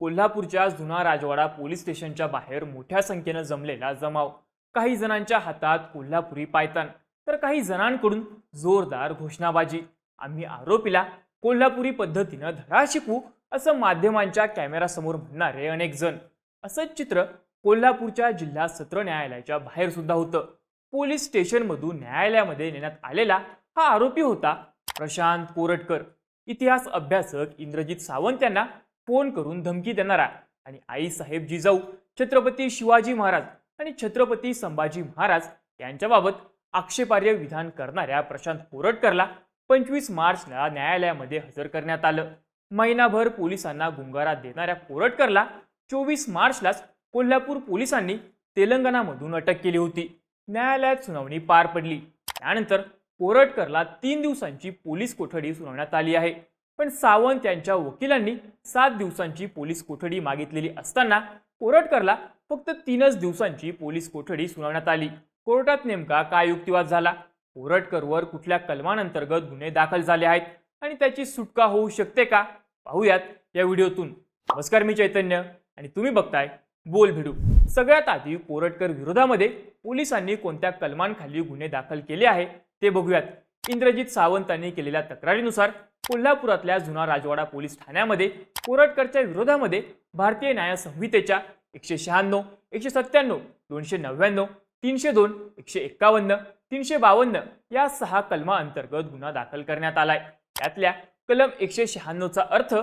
कोल्हापूरच्या जुना राजवाडा पोलीस स्टेशनच्या बाहेर मोठ्या संख्येनं जमलेला जमाव. काही जणांच्या हातात कोल्हापुरी पायतान तर काही जणांकडून जोरदार घोषणाबाजी. आम्ही आरोपीला कोल्हापुरी पद्धतीनं धडा शिकवू असं माध्यमांच्या कॅमेरासमोर म्हणणारे अनेक जण. असंच चित्र कोल्हापूरच्या जिल्हा सत्र न्यायालयाच्या बाहेर सुद्धा होतं. पोलीस स्टेशनमधून न्यायालयामध्ये नेण्यात आलेला हा आरोपी होता प्रशांत कोरटकर. इतिहास अभ्यासक इंद्रजित सावंत यांना फोन करून धमकी देणारा आणि आईसाहेब जिजाऊ छत्रपती शिवाजी महाराज आणि छत्रपती संभाजी महाराज यांच्याबाबत आक्षेपार्ह विधान करणाऱ्या प्रशांत कोरटकरला पंचवीस मार्चला न्यायालयामध्ये हजर करण्यात आलं. महिनाभर पोलिसांना गुंगारा देणाऱ्या कोरटकरला चोवीस मार्चलाच कोल्हापूर पोलिसांनी तेलंगणामधून अटक केली होती. न्यायालयात सुनावणी पार पडली. त्यानंतर कोरटकरला तीन दिवसांची पोलीस कोठडी सुनावण्यात आली आहे. पण सावंत यांच्या वकिलांनी सात दिवसांची पोलीस कोठडी मागितलेली असताना कोरटकरला फक्त तीनच दिवसांची पोलीस कोठडी सुनावण्यात आली. कोर्टात नेमका काय युक्तिवाद झाला? कोरटकरवर कुठल्या कलमांअंतर्गत गुन्हे दाखल झाले आहेत आणि त्याची सुटका होऊ शकते का? पाहूयात या व्हिडिओतून. नमस्कार मी चैतन्य आणि तुम्ही बघताय बोल भिडू. सगळ्यात आधी कोरटकर विरोधामध्ये पोलिसांनी कोणत्या कलमांखाली गुन्हे दाखल केले आहे ते बघूयात. इंद्रजित सावंतांनी केलेल्या तक्रारीनुसार कोल्हापुरातल्या जुना राजवाडा पोलीस ठाण्यामध्ये कोरटकरच्या विरोधामध्ये भारतीय न्याय संहितेच्या एकशे शहाण्णव एकशे सत्त्याण्णव दोनशे नव्याण्णव तीनशे दोन एकशे एक्कावन्न तीनशे बावन्न या सहा कलमा अंतर्गत गुन्हा दाखल करण्यात आलाय. त्यातल्या कलम एकशे शहाण्णवचा अर्थ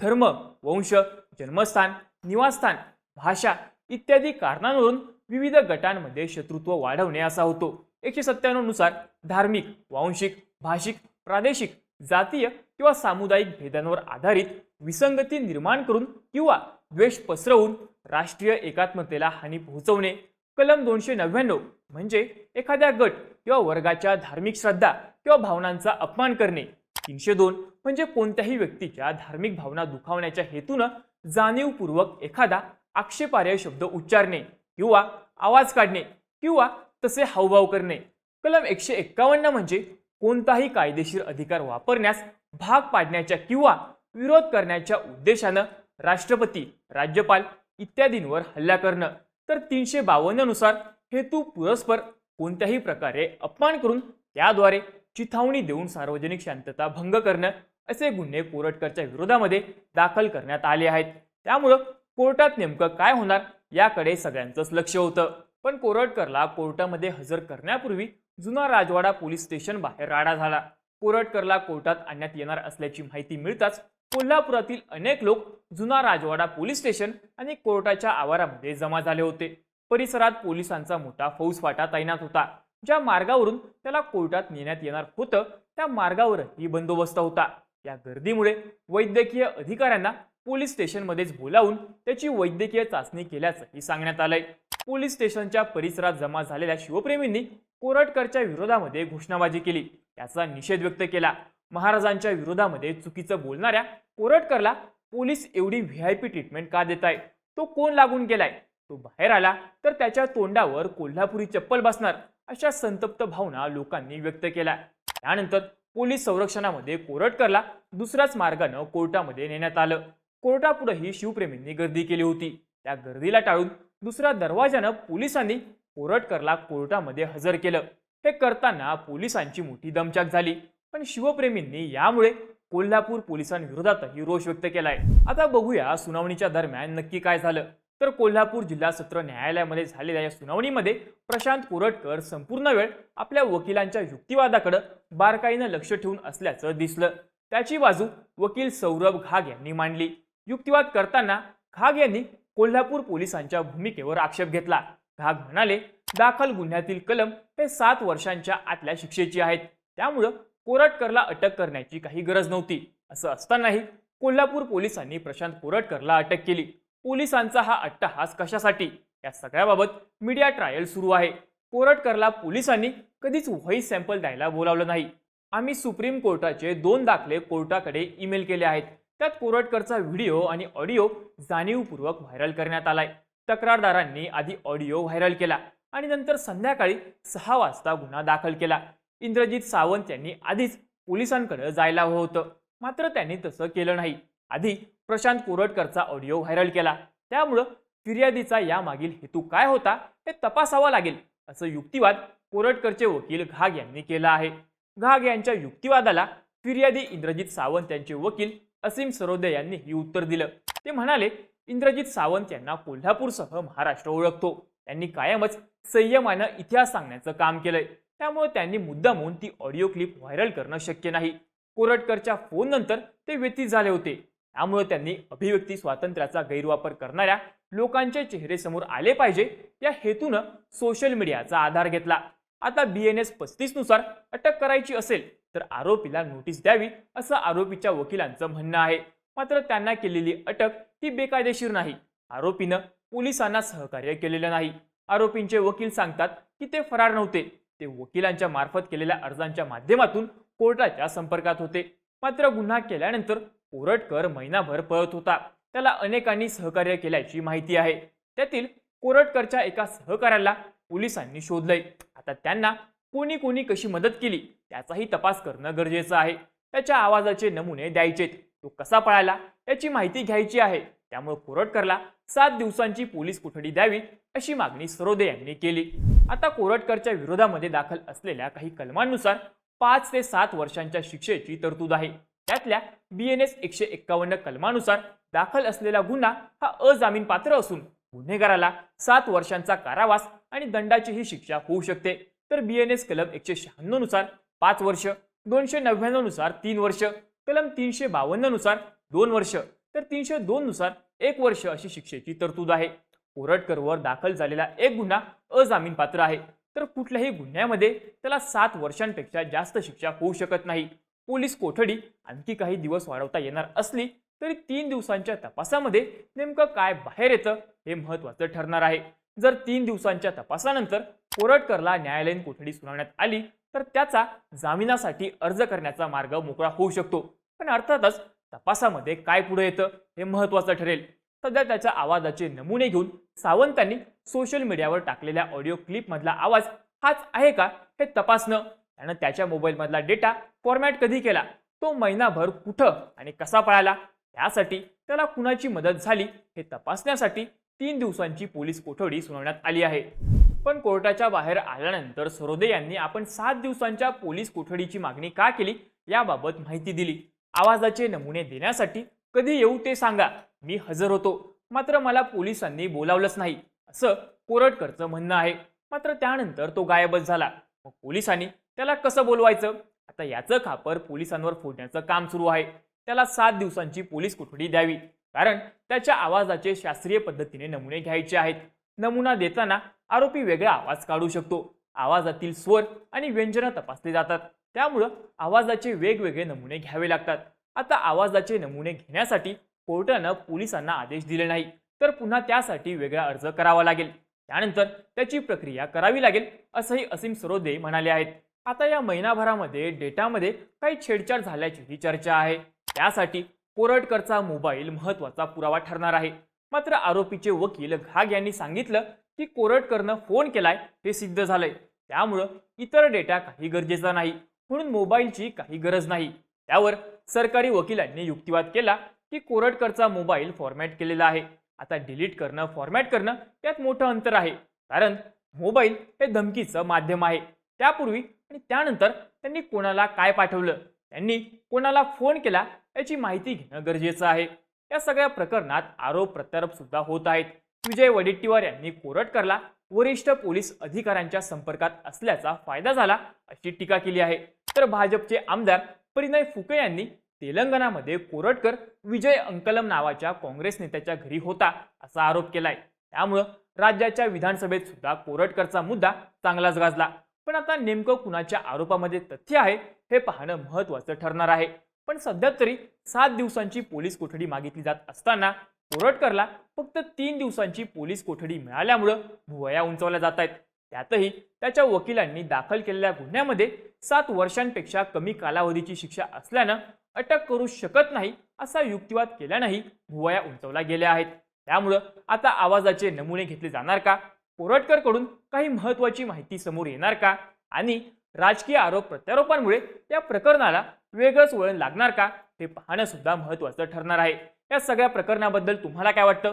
धर्म वंश जन्मस्थान निवासस्थान भाषा इत्यादी कारणांवरून विविध गटांमध्ये शत्रुत्व वाढवणे असा होतो. एकशे सत्त्याण्णवनुसार धार्मिक वांशिक भाषिक प्रादेशिक जातीय किंवा सामुदायिक भेदांवर आधारित विसंगती निर्माण करून किंवा द्वेष पसरवून राष्ट्रीय एकात्मतेला हानी पोहोचवणे कलम दोनशे नव्याण्णव म्हणजे एखाद्या गट किंवा वर्गाच्या धार्मिक श्रद्धा किंवा भावनांचा अपमान करणे. तीनशे दोन म्हणजे कोणत्याही व्यक्तीच्या धार्मिक भावना दुखावण्याच्या हेतूनं जाणीवपूर्वक एखादा आक्षेपार्ह शब्द उच्चारणे किंवा आवाज काढणे किंवा तसे हावभाव करणे. कलम एकशे एक्कावन्न म्हणजे कोणताही कायदेशीर अधिकार वापरण्यास भाग पाडण्याच्या किंवा विरोध करण्याच्या उद्देशानं राष्ट्रपती राज्यपाल इत्यादींवर हल्ला करणं. तर तीनशे बावन्ननुसार हेतू पुरस्पर कोणत्याही प्रकारे अपमान करून त्याद्वारे चिथावणी देऊन सार्वजनिक शांतता भंग करणं असे गुन्हे कोरटकरच्या विरोधामध्ये दाखल करण्यात आले आहेत. त्यामुळं कोर्टात नेमकं काय होणार याकडे सगळ्यांचंच लक्ष होतं. पण कोरटकरला कोर्टामध्ये हजर करण्यापूर्वी जुना राजवाडा पोलीस स्टेशन बाहेर राडा झाला. कोरटकरला कोर्टात आणण्यात येणार असल्याची माहिती मिळताच कोल्हापुरातील अनेक लोक जुना राजवाडा पोलीस स्टेशन आणि कोर्टाच्या आवारामध्ये जमा झाले होते. परिसरात पोलिसांचा मोठा फौजफाटा तैनात होता. ज्या मार्गावरून त्याला कोर्टात नेण्यात येणार होतं त्या मार्गावरही बंदोबस्त होता. या गर्दीमुळे वैद्यकीय अधिकाऱ्यांना पोलीस स्टेशनमध्येच बोलावून त्याची वैद्यकीय चाचणी केल्याचंही सांगण्यात आलंय. पोलीस स्टेशनच्या परिसरात जमा झालेल्या शिवप्रेमींनी कोरटकरच्या विरोधामध्ये घोषणाबाजी केली. याचा निषेध व्यक्त केला. महाराजांच्या विरोधामध्ये चुकीचं बोलणाऱ्या कोरटकरला पोलीस एवढी व्ही आय पी ट्रीटमेंट का देत आहे तो कोण लागून गेलाय? तो बाहेर आला तर त्याच्या तोंडावर कोल्हापुरी चप्पल बसणार अशा संतप्त भावना लोकांनी व्यक्त केल्या. त्यानंतर पोलीस संरक्षणामध्ये कोरटकरला दुसऱ्याच मार्गानं कोर्टामध्ये नेण्यात आलं. कोर्टापुढेही शिवप्रेमींनी गर्दी केली होती. त्या गर्दीला टाळून दुसऱ्या दरवाजानं पोलिसांनी कोरटकरला कोर्टामध्ये हजर केलं. हे करताना पोलिसांची मोठी दमचाक झाली. पण शिवप्रेमींनी यामुळे कोल्हापूर पोलिसांविरोधातही रोष व्यक्त केलाय. आता बघूया सुनावणीच्या दरम्यान नक्की काय झालं. तर कोल्हापूर जिल्हा सत्र न्यायालयामध्ये झालेल्या या सुनावणीमध्ये प्रशांत कोरटकर संपूर्ण वेळ आपल्या वकिलांच्या युक्तिवादाकडे बारकाईनं लक्ष ठेवून असल्याचं दिसलं. त्याची बाजू वकील सौरभ घाग यांनी मांडली. युक्तिवाद करताना घाग यांनी कोल्हापूर पोलिसांच्या भूमिकेवर आक्षेप घेतला. घाग म्हणाले दाखल गुन्ह्यातील कलम हे सात वर्षांच्या आतल्या शिक्षेची आहेत. त्यामुळं कोरटकरला अटक करण्याची काही गरज नव्हती. असं असतानाही कोल्हापूर पोलिसांनी प्रशांत कोरटकरला अटक केली. पोलिसांचा हा अट्टहास कशासाठी? या सगळ्याबाबत मीडिया ट्रायल सुरू आहे. कोरटकरला पोलिसांनी कधीच व्हॉइस सॅम्पल द्यायला बोलावलं नाही. आम्ही सुप्रीम कोर्टाचे दोन दाखले कोर्टाकडे ईमेल केले आहेत. त्यात कोरटकरचा व्हिडिओ आणि ऑडिओ जाणीवपूर्वक व्हायरल करण्यात आलाय. तक्रारदारांनी आधी ऑडिओ व्हायरल केला आणि नंतर संध्याकाळी सहा वाजता गुन्हा दाखल केला. इंद्रजित सावंत यांनी आधीच पोलिसांकडे जायला हवं होतं. मात्र त्यांनी तसं केलं नाही. आधी प्रशांत कोरटकरचा ऑडिओ व्हायरल केला. त्यामुळं फिर्यादीचा यामागील हेतू काय होता हे तपासावा लागेल असं युक्तिवाद कोरटकरचे वकील घाग यांनी केला आहे. घाग यांच्या युक्तिवादाला फिर्यादी इंद्रजित सावंत यांचे वकील असीम सरोदे यांनी ही उत्तर दिलं. ते म्हणाले इंद्रजित सावंत यांना कोल्हापूरसह महाराष्ट्र ओळखतो. त्यांनी कायमच संयमानं इतिहास सांगण्याचं काम केलंय. त्यामुळे त्यांनी मुद्दामून ती ऑडिओ क्लिप व्हायरल करणं शक्य नाही. कोरटकरच्या फोन नंतर ते व्यतीत झाले होते. त्यामुळे त्यांनी अभिव्यक्ती स्वातंत्र्याचा गैरवापर करणाऱ्या लोकांचे चेहरे समोर आले पाहिजे या हेतूनं सोशल मीडियाचा आधार घेतला. आता बी एन एस पस्तीसनुसार अटक करायची असेल तर आरोपीला नोटीस द्यावी असं आरोपीच्या वकिलांचं म्हणणं आहे. मात्र त्यांना केलेली अटक ही बेकायदेशीर नाही. आरोपीनं पोलिसांना सहकार्य केलेलं नाही. आरोपींचे वकील सांगतात की ते फरार नव्हते. ते वकिलांच्या मार्फत केलेल्या अर्जांच्या माध्यमातून कोर्टाच्या संपर्कात होते. मात्र गुन्हा केल्यानंतर कोरटकर महिनाभर पळत होता. त्याला अनेकांनी सहकार्य केल्याची माहिती आहे. त्यातील कोरटकरच्या एका सहकार्याला पोलिसांनी शोधलंय. आता त्यांना कोणी कोणी कशी मदत केली? त्याचाही तपास करणं गरजेचं आहे. त्याच्या आवाजाचे नमुने द्यायचेत. तो कसा पळाला याची माहिती घ्यायची आहे. त्यामुळे कोरटकरला सात दिवसांची पोलीस कोठडी द्यावी अशी मागणी सरोदे यांनी केली. आता कोरटकरच्या विरोधामध्ये दाखल असलेल्या काही कलमांनुसार पाच ते सात वर्षांच्या शिक्षेची तरतूद आहे. त्यातल्या बी एन एस एकशे एक्कावन्न कलमानुसार दाखल असलेला गुन्हा हा अजामीन पात्र असून गुन्हेगाराला सात वर्षांचा कारावास आणि दंडाचीही शिक्षा होऊ शकते. तर बी एन एस कलम एकशे शहाण्णवनुसार पाच वर्ष दोनशे नव्याण्णवनुसार तीन वर्ष कलम तीनशे बावन्ननुसार दोन वर्ष तर तीनशे दोन नुसार एक वर्ष अशी शिक्षेची तरतूद आहे. कोरटकरवर दाखल झालेला एक गुन्हा अजामीन पात्र आहे. तर कुठल्याही गुन्ह्यामध्ये त्याला सात वर्षांपेक्षा जास्त शिक्षा होऊ शकत नाही. पोलीस कोठडी आणखी काही दिवस वाढवता येणार असली तरी तीन दिवसांच्या तपासामध्ये नेमकं काय बाहेर येतं हे महत्वाचं ठरणार आहे. जर तीन दिवसांच्या तपासानंतर कोरटकरला न्यायालयीन कोठडी सुनावण्यात आली तर त्याचा जामिनासाठी अर्ज करण्याचा मार्ग मोकळा होऊ शकतो. पण अर्थातच तपासामध्ये काय पुढे येतं हे महत्वाचं ठरेल. सध्या त्याच्या आवाजाचे नमुने घेऊन सावंतांनी सोशल मीडियावर टाकलेल्या ऑडिओ क्लिपमधला आवाज हाच आहे का हे तपासणं? त्यानं त्याच्या मोबाईलमधला डेटा फॉर्मॅट कधी केला? तो महिनाभर कुठं आणि कसा पळाला? त्यासाठी त्याला कुणाची मदत झाली? हे तपासण्यासाठी तीन दिवसांची पोलीस कोठडी सुनावण्यात आली आहे. पण कोर्टाच्या बाहेर आल्यानंतर सरोदे यांनी आपण सात दिवसांच्या पोलीस कोठडीची मागणी का केली याबाबत माहिती दिली. आवाजाचे नमुने देण्यासाठी कधी येऊ ते सांगा. मी हजर होतो. मात्र मला पोलिसांनी बोलावलंच नाही. असं कोरटकरचं म्हणणं आहे. मात्र त्यानंतर तो गायबच झाला. मग पोलिसांनी त्याला कसं बोलवायचं? आता याचं खापर पोलिसांवर फोडण्याचं काम सुरू आहे. त्याला सात दिवसांची पोलीस कोठडी द्यावी. कारण त्याच्या आवाजाचे शास्त्रीय पद्धतीने नमुने घ्यायचे आहेत. नमुना देताना आरोपी वेगळा आवाज काढू शकतो. आवाजातील स्वर आणि व्यंजनं तपासली जातात. त्यामुळं आवाजाचे वेगवेगळे नमुने घ्यावे लागतात. आता आवाजाचे नमुने घेण्यासाठी कोर्टानं पोलिसांना आदेश दिले नाही. तर पुन्हा त्यासाठी वेगळा अर्ज करावा लागेल. त्यानंतर त्याची प्रक्रिया करावी लागेल असंही असीम सरोदे म्हणाले आहेत. आता या महिनाभरामध्ये डेटामध्ये काही छेडछाड झाल्याचीही चर्चा आहे. त्यासाठी कोरटकरचा मोबाईल महत्त्वाचा पुरावा ठरणार आहे. मात्र आरोपीचे वकील घाग यांनी सांगितलं की कोरटकरनं फोन केलाय हे सिद्ध झालंय. त्यामुळं इतर डेटा काही गरजेचा नाही म्हणून मोबाईलची काही गरज नाही. त्यावर सरकारी वकिलांनी युक्तिवाद केला की कोरटकरचा मोबाईल फॉर्मॅट केलेला आहे. आता डिलीट करणं फॉर्मॅट करणं यात मोठं अंतर आहे. कारण मोबाईल हे धमकीचं माध्यम आहे. त्यापूर्वी आणि त्यानंतर त्यांनी कोणाला काय पाठवलं त्यांनी कोणाला फोन केला याची माहिती घेणं गरजेचं आहे. या सगळ्या प्रकरणात आरोप प्रत्यारोप सुद्धा होत आहेत. विजय वडेट्टीवार यांनी कोरटकरला वरिष्ठ पोलीस अधिकाऱ्यांच्या संपर्कात असल्याचा फायदा झाला अशी टीका केली आहे. तर भाजपचे आमदार परिणय फुके यांनी तेलंगणामध्ये कोरटकर विजय अंकलम नावाच्या काँग्रेस नेत्याच्या घरी होता असा आरोप केलाय. त्यामुळं राज्याच्या विधानसभेत सुद्धा कोरटकरचा मुद्दा चांगलाच गाजला. पण आता नेमकं कुणाच्या आरोपामध्ये तथ्य आहे हे पाहणं महत्वाचं ठरणार आहे. पण सध्या तरी सात दिवसांची पोलीस कोठडी मागितली जात असताना कोरटकरला फक्त तीन दिवसांची पोलीस कोठडी मिळाल्यामुळं भुवया उंचावल्या जात आहेत त्यातही त्याच्या वकिलांनी दाखल केलेल्या गुन्ह्यामध्ये सात वर्षांपेक्षा कमी कालावधीची शिक्षा असल्यानं अटक करू शकत नाही असा युक्तिवाद केल्यानंही भुवया उंचवल्या गेल्या आहेत. त्यामुळं आता आवाजाचे नमुने घेतले जाणार का? कोरटकरकडून काही महत्वाची माहिती समोर येणार का? आणि राजकीय आरोप प्रत्यारोपांमुळे या प्रकरणाला वेगळंच वळण लागणार का? ते पाहणं सुद्धा महत्त्वाचं ठरणार आहे. या सगळ्या प्रकरणाबद्दल तुम्हाला काय वाटतं?